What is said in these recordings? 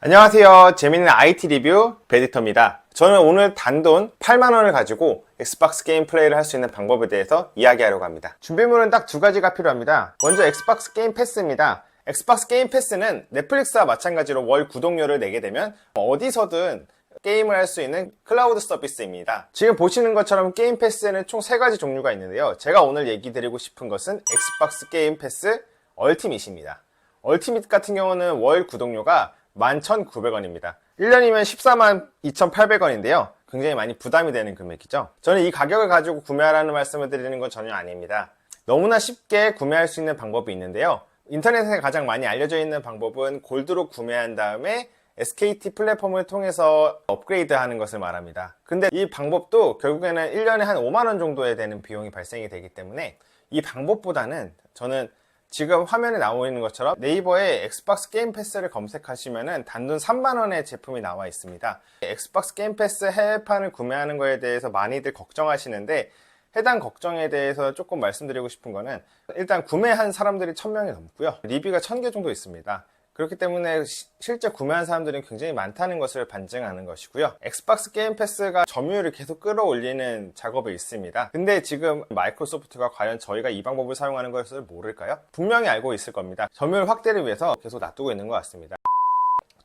안녕하세요. 재밌는 IT 리뷰 베디터입니다. 저는 오늘 단돈 8만원을 가지고 엑스박스 게임 플레이를 할 수 있는 방법에 대해서 이야기하려고 합니다. 준비물은 딱 두 가지가 필요합니다. 먼저 엑스박스 게임 패스입니다. 엑스박스 게임 패스는 넷플릭스와 마찬가지로 월 구독료를 내게 되면 어디서든 게임을 할 수 있는 클라우드 서비스입니다. 지금 보시는 것처럼 게임 패스에는 총세 가지 종류가 있는데요. 제가 오늘 얘기 드리고 싶은 것은 엑스박스 게임 패스 얼티밋입니다. 얼티밋 같은 경우는 월 구독료가 11,900원입니다. 1년이면 14만 2,800원인데요. 굉장히 많이 부담이 되는 금액이죠. 저는 이 가격을 가지고 구매하라는 말씀을 드리는 건 전혀 아닙니다. 너무나 쉽게 구매할 수 있는 방법이 있는데요. 인터넷에 가장 많이 알려져 있는 방법은 골드로 구매한 다음에 SKT 플랫폼을 통해서 업그레이드 하는 것을 말합니다. 근데 이 방법도 결국에는 1년에 한 5만원 정도에 되는 비용이 발생이 되기 때문에 이 방법보다는 저는 지금 화면에 나오고 있는 것처럼 네이버에 엑스박스 게임 패스를 검색하시면은 단돈 3만원의 제품이 나와 있습니다. 엑스박스 게임 패스 해외판을 구매하는 거에 대해서 많이들 걱정하시는데 해당 걱정에 대해서 조금 말씀드리고 싶은 거는 일단 구매한 사람들이 1000명이 넘고요. 리뷰가 1000개 정도 있습니다. 그렇기 때문에 시- 실제 구매한 사람들은 굉장히 많다는 것을 반증하는 것이고요. 엑스박스 게임 패스가 점유율을 계속 끌어올리는 작업이 있습니다. 근데 지금 마이크로소프트가 과연 저희가 이 방법을 사용하는 것을 모를까요? 분명히 알고 있을 겁니다. 점유율 확대를 위해서 계속 놔두고 있는 것 같습니다.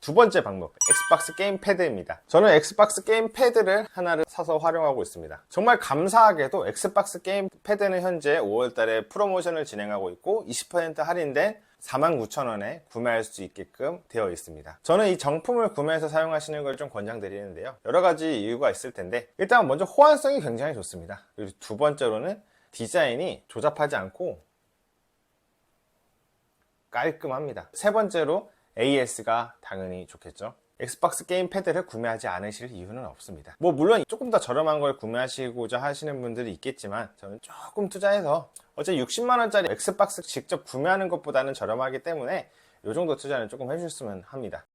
두 번째 방법, 엑스박스 게임 패드입니다. 저는 엑스박스 게임 패드를 하나를 사서 활용하고 있습니다. 정말 감사하게도 엑스박스 게임 패드는 현재 5월달에 프로모션을 진행하고 있고 20% 할인된 49,000원에 구매할 수 있게끔 되어 있습니다. 저는 이 정품을 구매해서 사용하시는 걸 좀 권장드리는데요. 여러 가지 이유가 있을 텐데 일단 먼저 호환성이 굉장히 좋습니다. 그리고 두 번째로는 디자인이 조잡하지 않고 깔끔합니다. 세 번째로 AS가 당연히 좋겠죠. 엑스박스 게임 패드를 구매하지 않으실 이유는 없습니다. 뭐 물론 조금 더 저렴한 걸 구매하시고자 하시는 분들이 있겠지만 저는 조금 투자해서 어제 60만 원짜리 엑스박스 직접 구매하는 것보다는 저렴하기 때문에 이 정도 투자는 조금 해주셨으면 합니다.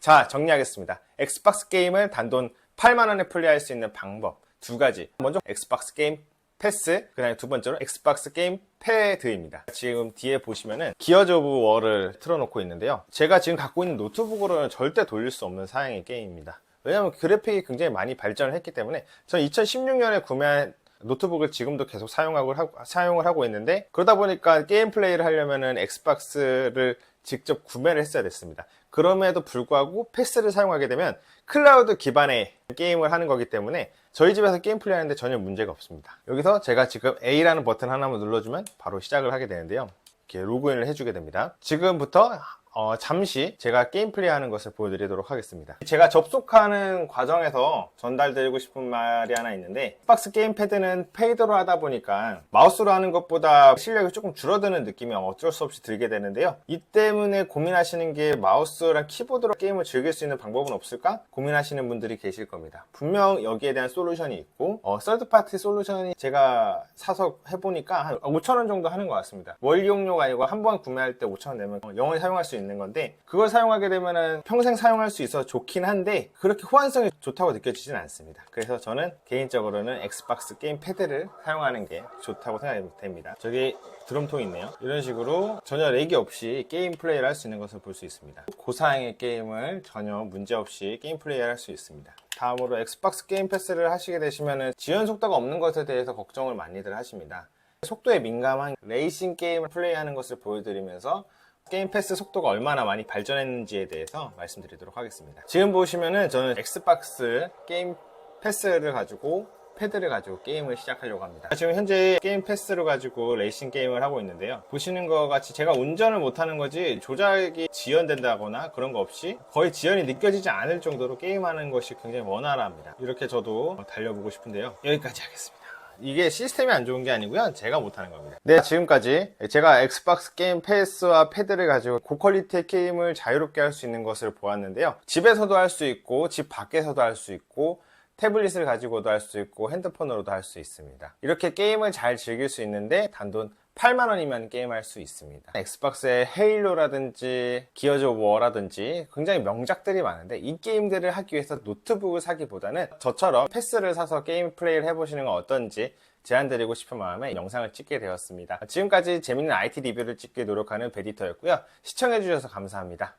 자 정리하겠습니다. 엑스박스 게임을 단돈 8만 원에 플레이할 수 있는 방법 두 가지. 먼저 엑스박스 게임 패스, 그 다음에 두 번째로 엑스박스 게임 패드입니다. 지금 뒤에 보시면은 기어즈 오브 워를 틀어놓고 있는데요. 제가 지금 갖고 있는 노트북으로는 절대 돌릴 수 없는 사양의 게임입니다. 왜냐하면 그래픽이 굉장히 많이 발전을 했기 때문에 저는 2016년에 구매한 노트북을 지금도 계속 사용하고, 하고- 사용을 하고 있는데 그러다 보니까 게임 플레이를 하려면은 엑스박스를 직접 구매를 했어야 됐습니다. 그럼에도 불구하고 패스를 사용하게 되면 클라우드 기반의 게임을 하는 거기 때문에 저희 집에서 게임 플레이하는데 전혀 문제가 없습니다. 여기서 제가 지금 A라는 버튼 하나만 눌러주면 바로 시작을 하게 되는데요. 이렇게 로그인을 해주게 됩니다. 지금부터 어, 잠시 제가 게임 플레이하는 것을 보여드리도록 하겠습니다. 제가 접속하는 과정에서 전달드리고 싶은 말이 하나 있는데 박스 게임 패드는 페이더로 하다 보니까 마우스로 하는 것보다 실력이 조금 줄어드는 느낌이 어쩔 수 없이 들게 되는데요. 이 때문에 고민하시는 게 마우스랑 키보드로 게임을 즐길 수 있는 방법은 없을까? 고민하시는 분들이 계실 겁니다. 분명 여기에 대한 솔루션이 있고 어, 서드파티 솔루션이 제가 사서 해보니까 한 5천원 정도 하는 것 같습니다. 월 이용료가 아니고 한 번 구매할 때 5천원 내면 영원히 사용할 수 있는 건데 그걸 사용하게 되면은 평생 사용할 수 있어서 좋긴 한데 그렇게 호환성이 좋다고 느껴지진 않습니다. 그래서 저는 개인적으로는 엑스박스 게임 패드를 사용하는 게 좋다고 생각이 됩니다. 저기 드럼통이 있네요. 이런 식으로 전혀 렉이 없이 게임 플레이를 할 수 있는 것을 볼 수 있습니다. 고사양의 게임을 전혀 문제 없이 게임 플레이를 할 수 있습니다. 다음으로 엑스박스 게임 패스를 하시게 되시면 지연 속도가 없는 것에 대해서 걱정을 많이들 하십니다. 속도에 민감한 레이싱 게임을 플레이하는 것을 보여드리면서 게임 패스 속도가 얼마나 많이 발전했는지에 대해서 말씀드리도록 하겠습니다. 지금 보시면은 저는 엑스박스 게임 패스를 가지고 패드를 가지고 게임을 시작하려고 합니다. 지금 현재 게임 패스를 가지고 레이싱 게임을 하고 있는데요. 보시는 것 같이 제가 운전을 못하는 거지 조작이 지연된다거나 그런 거 없이 거의 지연이 느껴지지 않을 정도로 게임하는 것이 굉장히 원활합니다. 이렇게 저도 달려보고 싶은데요. 여기까지 하겠습니다. 이게 시스템이 안 좋은 게 아니고요. 제가 못하는 겁니다. 네, 지금까지 제가 엑스박스 게임 패스와 패드를 가지고 고퀄리티의 게임을 자유롭게 할 수 있는 것을 보았는데요. 집에서도 할 수 있고, 집 밖에서도 할 수 있고, 태블릿을 가지고도 할 수 있고, 핸드폰으로도 할 수 있습니다. 이렇게 게임을 잘 즐길 수 있는데, 단돈 8만원이면 게임할 수 있습니다. 엑스박스의 헤일로라든지 기어즈 오브 워라든지 굉장히 명작들이 많은데 이 게임들을 하기 위해서 노트북을 사기보다는 저처럼 패스를 사서 게임 플레이를 해보시는 건 어떤지 제안드리고 싶은 마음에 영상을 찍게 되었습니다. 지금까지 재밌는 IT 리뷰를 찍기 노력하는 베디터였고요. 시청해주셔서 감사합니다.